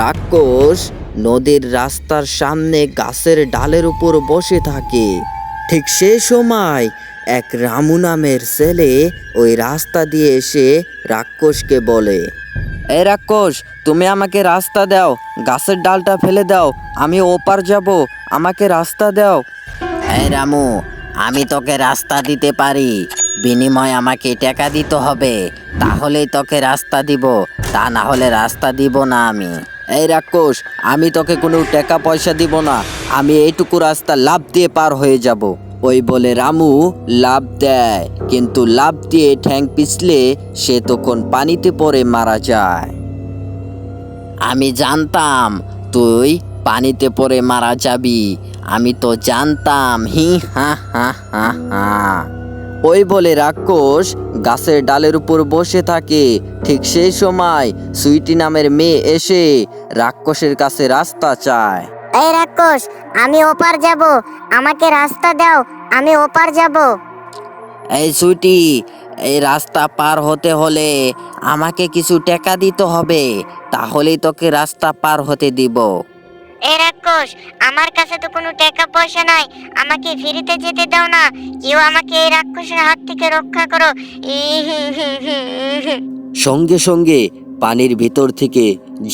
রাক্ষস নদীর রাস্তার সামনে গাছের ডালের উপর বসে থাকে। ঠিক সেই সময় এক রামু নামের ছেলে ওই রাস্তা দিয়ে এসে রাক্ষসকে বলে, এ রাক্ষস, তুমি আমাকে রাস্তা দাও, গাছের ডালটা ফেলে দাও, আমি ওপার যাব, আমাকে রাস্তা দাও। এই রামু, আমি তোকে রাস্তা দিতে পারি, বিনিময় আমাকে টাকা দিতে হবে, তাহলেই তোকে রাস্তা দিব, তা না হলে রাস্তা দিব না আমি। এই রাক্ষস, আমি তোকে কোনো টাকা পয়সা দিব না। আমি এইটুকু রাস্তা লাভ দিয়ে পার হয়ে যাব। ওই বলে রামু লাভ দেয়, কিন্তু লাভ দিয়ে ঠ্যাং পিছলে সে তখন পানিতে পড়ে মারা যায়। আমি জানতাম, তুই পানিতে পড়ে মারা যাবি। আমি তো জানতাম, হি, হা হা হা হা। ওই বলে রাক্ষস গাছের ডালের উপর বসে থাকে। ঠিক সেই সময় সুইটি নামের মেয়ে এসে রাক্ষসের কাছে রাস্তা চায়। এই রাক্ষস আমি ওপার যাব। আমাকে রাস্তা দাও আমি ওপার যাব। এই সুইটি এই রাস্তা পার হতে হলে আমাকে কিছু টাকা দিতে হবে তাহলেই তোকে রাস্তা পার হতে দিব। এই রাক্ষস আমার কাছে তো কোনো টাকা পয়সা নাই। আমাকে ফ্রিতে যেতে দাও না। কেউ আমাকে এই রাক্ষসের হাত থেকে রক্ষা করো। সঙ্গে সঙ্গে পানির ভিতর থেকে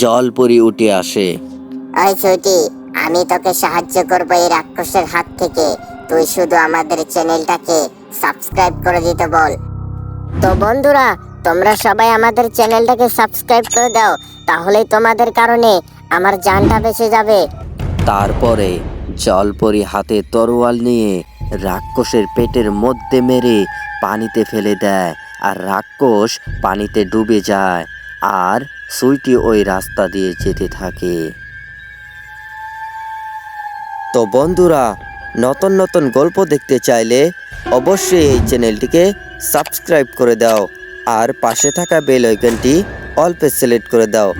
জল পরি উঠে আসে। ওই ছুটি আমি তোকে সাহায্য করব এই রাক্ষসের হাত থেকে। তুই শুধু আমাদের চ্যানেলটাকে সাবস্ক্রাইব করে দিতে বল। তো বন্ধুরা তোমরা সবাই আমাদের চ্যানেলটাকে সাবস্ক্রাইব করে দাও। তাহলেই তোমাদের কারণে আমার জানটা বেঁচে যাবে। তারপরে জলপরি হাতে তরোয়াল নিয়ে রাক্ষসের পেটের মধ্যে মেরে পানিতে ফেলে দেয় আর রাক্ষস পানিতে ডুবে যায় আর সুইটি ওই রাস্তা দিয়ে যেতে থাকে। তো বন্ধুরা, নতুন নতুন গল্প দেখতে চাইলে অবশ্যই এই চ্যানেলটিকে সাবস্ক্রাইব করে দাও আর পাশে থাকা বেল আইকনটি অল্পে সিলেক্ট করে দাও।